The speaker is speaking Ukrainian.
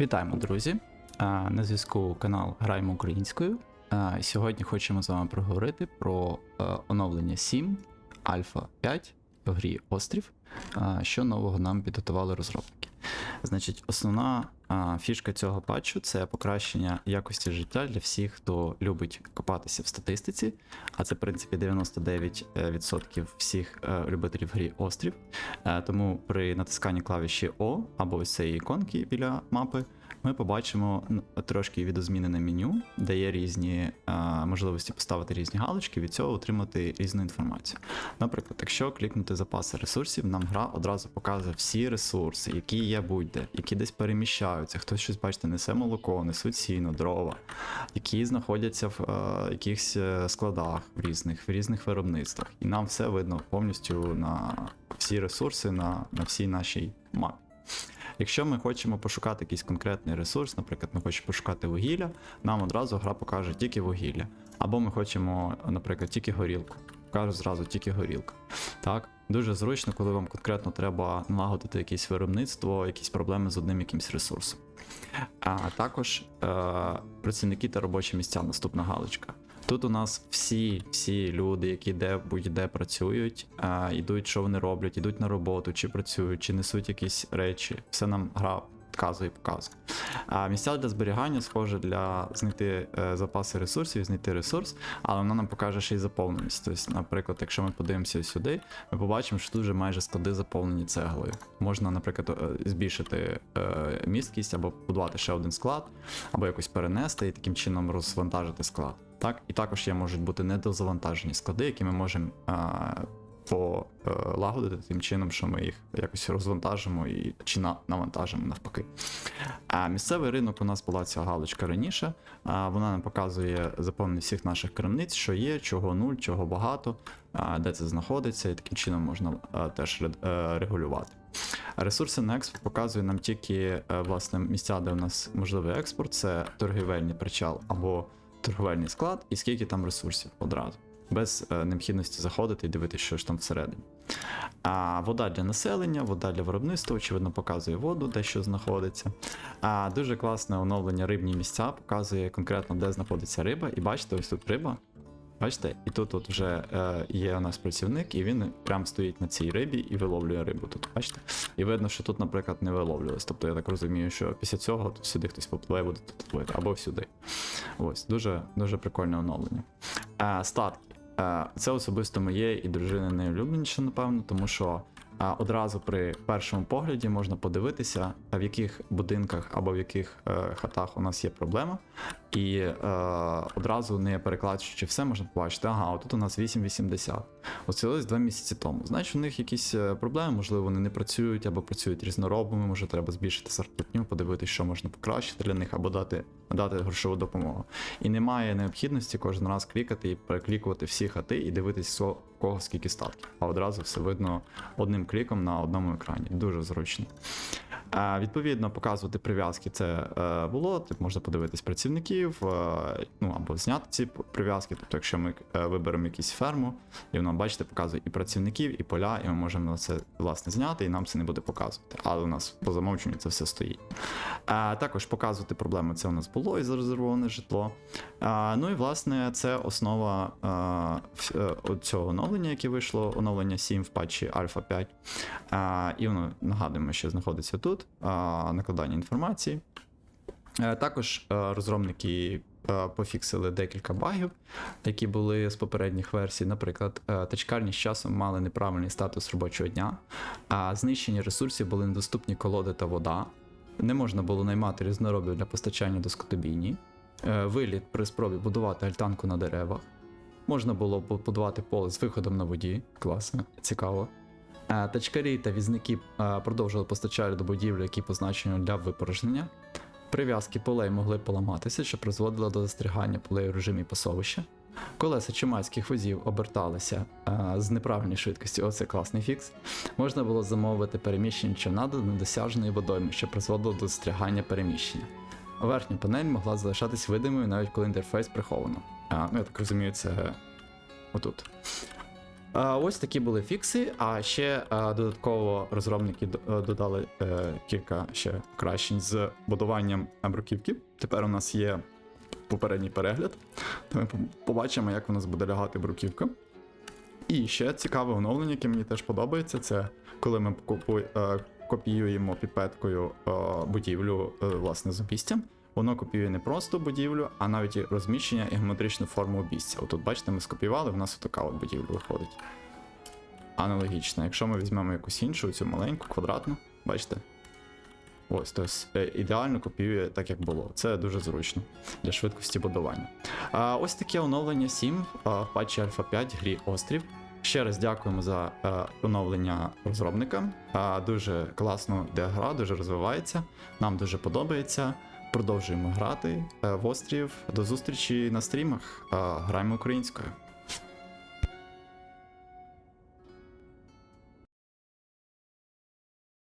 Вітаємо, друзі! На зв'язку канал Граємо українською. Сьогодні хочемо з вами проговорити про е, оновлення 7 Альфа 5 в грі Острів, що нового нам підготували розробники. Значить, основна а, фішка цього патчу це покращення якості життя для всіх, хто любить копатися в статистиці, а це, в принципі, 99% всіх е, любителів грі Острів. Е, Тому при натисканні клавіші О або ось цієї іконки біля мапи ми побачимо трошки відозмінене меню, де є різні е, можливості поставити різні галочки, від цього отримати різну інформацію. Наприклад, якщо клікнути запаси ресурсів, нам гра одразу показує всі ресурси, які є будь-де, які десь переміщаються, хтось щось, бачите, несе молоко, несуть сіно, дрова, які знаходяться в е, якихось е, складах в різних, в різних виробництвах. І нам все видно повністю на всі ресурси на, на всій нашій мапі. Якщо ми хочемо пошукати якийсь конкретний ресурс, наприклад, ми хочемо пошукати вугілля, нам одразу гра покаже тільки вугілля. Або ми хочемо, наприклад, тільки горілку. Покаже зразу тільки горілка. Так, дуже зручно, коли вам конкретно треба налагодити якесь виробництво, якісь проблеми з одним якимсь ресурсом. А також е, працівники та робочі місця, наступна галочка. Тут у нас всі, всі люди, які де будь-де працюють, а, йдуть, що вони роблять, йдуть на роботу, чи працюють, чи несуть якісь речі. Все нам гра вказує і показує. А місця для зберігання схоже для знайти е, запаси ресурсів, знайти ресурс, але воно нам покаже ще й заповненість. Тобто, наприклад, якщо ми подивимося сюди, ми побачимо, що тут вже майже склади заповнені цеглою. Можна, наприклад, е, збільшити е, місткість або будувати ще один склад, або якось перенести і таким чином розвантажити склад. Так, і також є можуть бути недозавантажені склади, які ми можемо полагодити тим чином, що ми їх якось розвантажимо і чи навантажимо навпаки. А місцевий ринок у нас була ця галочка раніше. А, вона нам показує заповнення всіх наших крамниць, що є, чого нуль, чого багато, де це знаходиться, і таким чином можна теж е, регулювати. Ресурси на експорт показує нам тільки е, власне місця, де у нас можливий експорт, це торгівельний причал або торговельний склад, і скільки там ресурсів одразу, без е, необхідності заходити і дивитися, що ж там всередині. А вода для населення, вода для виробництва, очевидно, показує воду, де що знаходиться. А дуже класне оновлення рибні місця показує конкретно, де знаходиться риба. І бачите, ось тут риба. Бачите, і тут от вже е, є у нас працівник, і він прям стоїть на цій рибі і виловлює рибу. Тут бачите? І видно, що тут, наприклад, не виловлювалось. Тобто я так розумію, що після цього тут сюди хтось попливе, буде тут плити, або сюди. Ось, дуже, дуже прикольне оновлення. Е, статки. Е, це особисто моє і дружини найулюбленіше, напевно, тому що е, одразу при першому погляді можна подивитися, в яких будинках або в яких е, хатах у нас є проблема. І е, одразу не перекладаючи все, можна побачити, ага, тут у нас 8,80. Оце ось два місяці тому. Значить, у них якісь е, проблеми, можливо, вони не працюють або працюють різноробами, може треба збільшити зарплатню, подивитися, що можна покращити для них, або дати, дати грошову допомогу. І немає необхідності кожен раз клікати і переклікувати всі хати і дивитися, у кого скільки статків. А одразу все видно одним кліком на одному екрані. Дуже зручно. Відповідно, показувати прив'язки це е, було. Тут можна подивитись працівників, е, ну або зняти ці прив'язки. Тобто, якщо ми е, виберемо якусь ферму, і воно, бачите, показує і працівників, і поля, і ми можемо це власне зняти, і нам це не буде показувати. Але у нас по замовченню це все стоїть. Також показувати проблеми це у нас було і зарезервоване житло. Ну і власне це основа цього оновлення, яке вийшло, оновлення 7 в патчі Альфа 5. І воно нагадуємо, що знаходиться тут. А, накладання інформації. Е, Також е, розробники е, пофіксили декілька багів, які були з попередніх версій. Наприклад, тачкарні з часом мали неправильний статус робочого дня, а знищені ресурсів були недоступні колоди та вода. Не можна було наймати різноробів для постачання до скотобійні. Виліт при спробі будувати альтанку на деревах. Можна було побудувати поле з виходом на воді. Класно, цікаво. Тачкарі та візники продовжували постачати до будівлі, які позначені для випорожнення. Прив'язки полей могли поламатися, що призводило до застрягання полей у режимі пасовища. Колеса чумацьких возів оберталися е, з неправильною швидкістю. Оце класний фікс. Можна було замовити переміщення човна до недосяжної водойми, що призводило до застрягання переміщення. Верхня панель могла залишатись видимою навіть коли інтерфейс приховано. А, ну, я так розумію, це отут. Ось такі були фікси. А ще додатково розробники е, додали е, кілька ще кращень з будуванням бруківки. Тепер у нас є попередній перегляд. То ми побачимо, як у нас буде лягати бруківка. І ще цікаве оновлення, яке мені теж подобається, це коли ми е, копіюємо піпеткою будівлю власне з обістям. Воно копіює не просто будівлю, а навіть і розміщення і геометричну форму обістя. Отут, бачите, ми скопіювали, в нас така от будівля виходить. Аналогічно. Якщо ми візьмемо якусь іншу, цю маленьку, квадратну, бачите? Ось, тобто ідеально копіює так, як було. Це дуже зручно для швидкості будування. А, ось таке оновлення 7 а, в патчі Альфа 5 грі Острів. Ще раз дякуємо за е, оновлення розробникам. Дуже класно де гра, дуже розвивається. Нам дуже подобається. Продовжуємо грати е, в острів. До зустрічі на стрімах. Граємо українською.